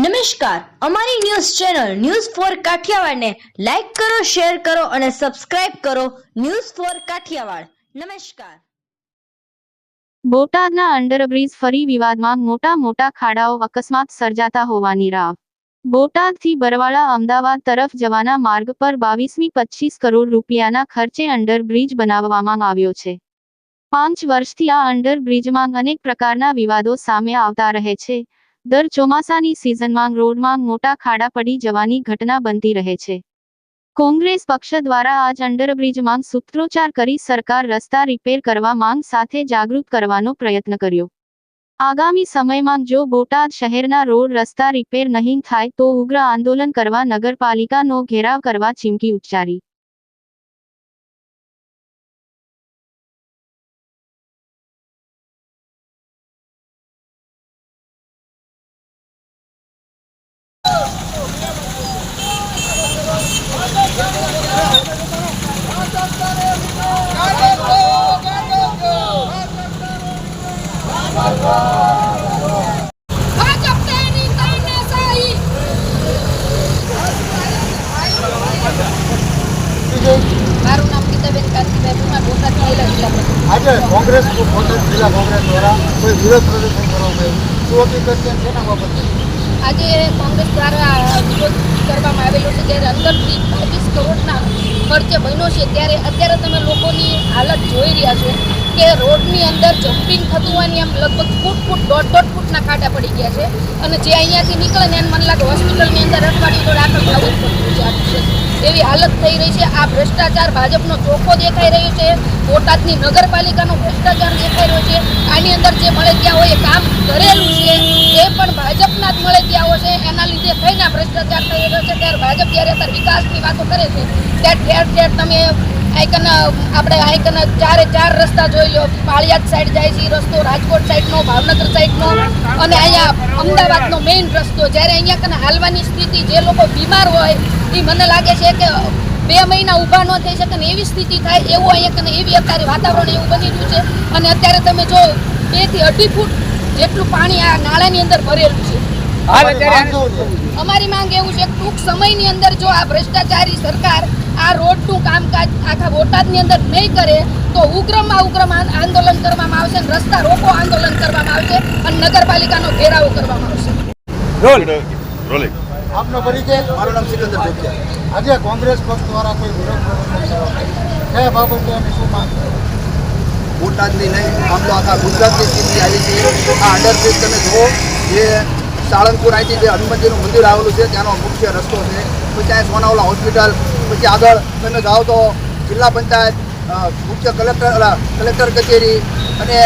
નમસ્કાર. અમારી news channel news four કાઠિયાવાડને લાઈક કરો, શેર કરો અને સબસ્ક્રાઇબ કરો ન્યૂઝ ફોર કાઠિયાવાડ. નમસ્કાર. બોટાદના અંડરબ્રિજ ફરી વિવાદમાં મોટા મોટા ખાડાઓ અકસ્માત સર્જાતા હોવાની રાવ બોટાદથી બરવાળા અમદાવાદ તરફ જવાના માર્ગ પર બાવીસમી પચીસ કરોડ રૂપિયાના ખર્ચે અંડરબ્રિજ બનાવવામાં આવ્યો છે. પાંચ વર્ષથી આ અંડરબ્રિજમાં અનેક પ્રકારના વિવાદો સામે આવતા રહે છે. દર ચોમાસાની સિઝનમાં રોડમાં મોટા ખાડા પડી જવાની ઘટના બનતી રહે છે. કોંગ્રેસ પક્ષ દ્વારા આજ અંડરબ્રિજમાં સૂત્રોચ્ચાર કરી સરકાર રસ્તા રિપેર કરવા માંગ સાથે જાગૃત કરવાનો પ્રયત્ન કર્યો. આગામી સમયમાં જો બોટાદ શહેરના રોડ રસ્તા રિપેર નહીં થાય તો ઉગ્ર આંદોલન કરવા નગરપાલિકાનો ઘેરાવ કરવા ચીમકી ઉચ્ચારી. મારું નામ ગીતાબેન કાંતિભાઈ પરમાર બોટાદ મહિલા જિલ્લા આજે કોંગ્રેસ બોટાદ જિલ્લા કોંગ્રેસ દ્વારા કોઈ વિરોધ પ્રદર્શન કરવામાં આવ્યું. શું હકીકત છે? અને શેના બાબતે? આજે કોંગ્રેસ દ્વારા વિરોધ કરવામાં આવેલો છે ત્યારે અંદરથી બાવીસ કરોડના ખર્ચે બન્યો છે ત્યારે અત્યારે તમે લોકોની હાલત જોઈ રહ્યા છો કે રોડની અંદર જમ્પિંગ થતું હોવાની એમ લગભગ ફૂટ ફૂટ દોઢ દોઢ ફૂટના છે અને જે અહીંયાથી નીકળે ને એને મને લાગે હોસ્પિટલની અંદર અઠવાડિયું દાખલ થવું છે એવી હાલત થઈ રહી છે. આ ભ્રષ્ટાચાર ભાજપનો ચોખ્ખો દેખાઈ રહ્યો છે. બોટાદની નગરપાલિકાનો ભ્રષ્ટાચાર દેખાઈ રહ્યો છે. આની અંદર જે મળે ત્યાં હોય એ કામ કરેલું છે. એ પણ ભાજપના જ મળે ત્યાં છે. એના લીધે થઈને ભ્રષ્ટાચાર થઈ રહ્યો છે. ત્યારે ભાજપ જ્યારે વિકાસની વાતો કરે છે ત્યારે ઠેર ઠેર તમે આઈકન આપણે આઈકન ચારે ચાર રસ્તા જોઈ લો. પાળિયાદ સાઈડ જાય છે રસ્તો રાજકોટ સાઈડનો ભાવનગર સાઈડનો અને અહીંયા અમદાવાદનો મેઇન રસ્તો. જ્યારે અહીંયા કને હાલવાની સ્થિતિ જે લોકો બીમાર હોય એ મને લાગે છે કે બે મહિના ઊભા ન થઈ શકે ને એવી સ્થિતિ થાય એવું અહીંયા કને એવી અત્યારે વાતાવરણ એવું બની રહ્યું છે. અને અત્યારે તમે જો બેથી અઢી ફૂટ જેટલું પાણી આ નાળાની અંદર ભરેલું છે? અમારી માંગ એવું છે કે ટૂંક સમયની અંદર જો આ ભ્રષ્ટાચારી સરકાર આ રોડનું કામકાજ આખા બોટાદની અંદર નહીં કરે તો ઉગ્રમાં ઉગ્રમ આંદોલન કરવામાં આવશે રસ્તા રોકો આંદોલન કરવામાં આવશે અને નગરપાલિકાનો ઘેરાવો કરવામાં આવશે. આપનો પરિચય મારું નામ સિકંદર જોગિયા આજે કોંગ્રેસ પક્ષ દ્વારા કોઈ વિરોધ પ્રદર્શન કરવામાં કયા બાબતે અમે શું માંગ બોટાદની નહીં આમ તો આખા ગુજરાતની સ્થિતિ આવી છે. આ અંડરબ્રિજ તમે જુઓ જે સાળંગપુર અહીંથી જે હનુમાનજીનું મંદિર આવેલું છે, ત્યાંનો મુખ્ય રસ્તો છે. પછી અહીં સોનાવલા હોસ્પિટલ, પછી આગળ તમે જાઓ તો જિલ્લા પંચાયત મુખ્ય કલેક્ટર કલેક્ટર કચેરી અને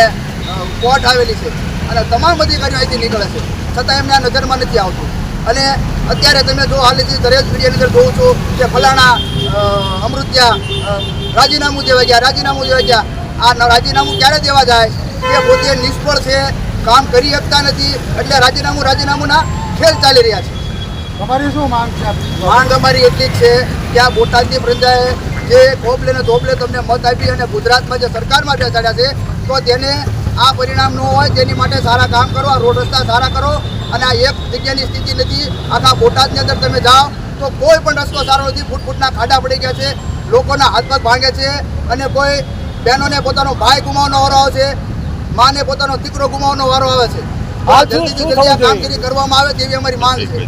કોર્ટ આવેલી છે. અને તમામ અધિકારીઓ અહીંથી નીકળે છે. છતાં એમને આ નજરમાં નથી આવતું. અને અત્યારે તમે જો હાલથી દરેક મીડિયાની અંદર જોઉં છું કે ફલાણા અમૃત્યા રાજીનામું દેવા ગયા, રાજીનામું દેવા ગયા. આ રાજીનામું ક્યારે દેવા જાય? એ પોતે નિષ્ફળ છે. કામ કરી શકતા નથી. એટલે રાજીનામું રાજીનામુંના ખેલ ચાલી રહ્યા છે. તમારી શું માંગ છે? માંગ અમારી એટલી જ છે કે આ બોટાદની પ્રજાએ જે ધોપલે ને ધોપલે તમને મત આપી અને ગુજરાતમાં જે સરકારમાં બેસાડ્યા છે તો તેને આ પરિણામ ન હોય તેની માટે સારા કામ કરો આ રોડ રસ્તા સારા કરો અને આ એક જગ્યાની સ્થિતિ નથી. આખા બોટાદની અંદર તમે જાઓ તો કોઈ પણ રસ્તો સારો નથી. ફૂટ ફૂટના ખાડા પડી ગયા છે લોકોના હાથ પગ ભાંગે છે અને કોઈ બહેનોને પોતાનો ભાઈ ગુમાવવાનો હોરાવો છે. માને પોતાનો દીકરો ગુમાવવાનો વારો આવે છે. આ જલ્દી જલ્દી આ કામગીરી કરવામાં આવે તેવી અમારી માંગ છે.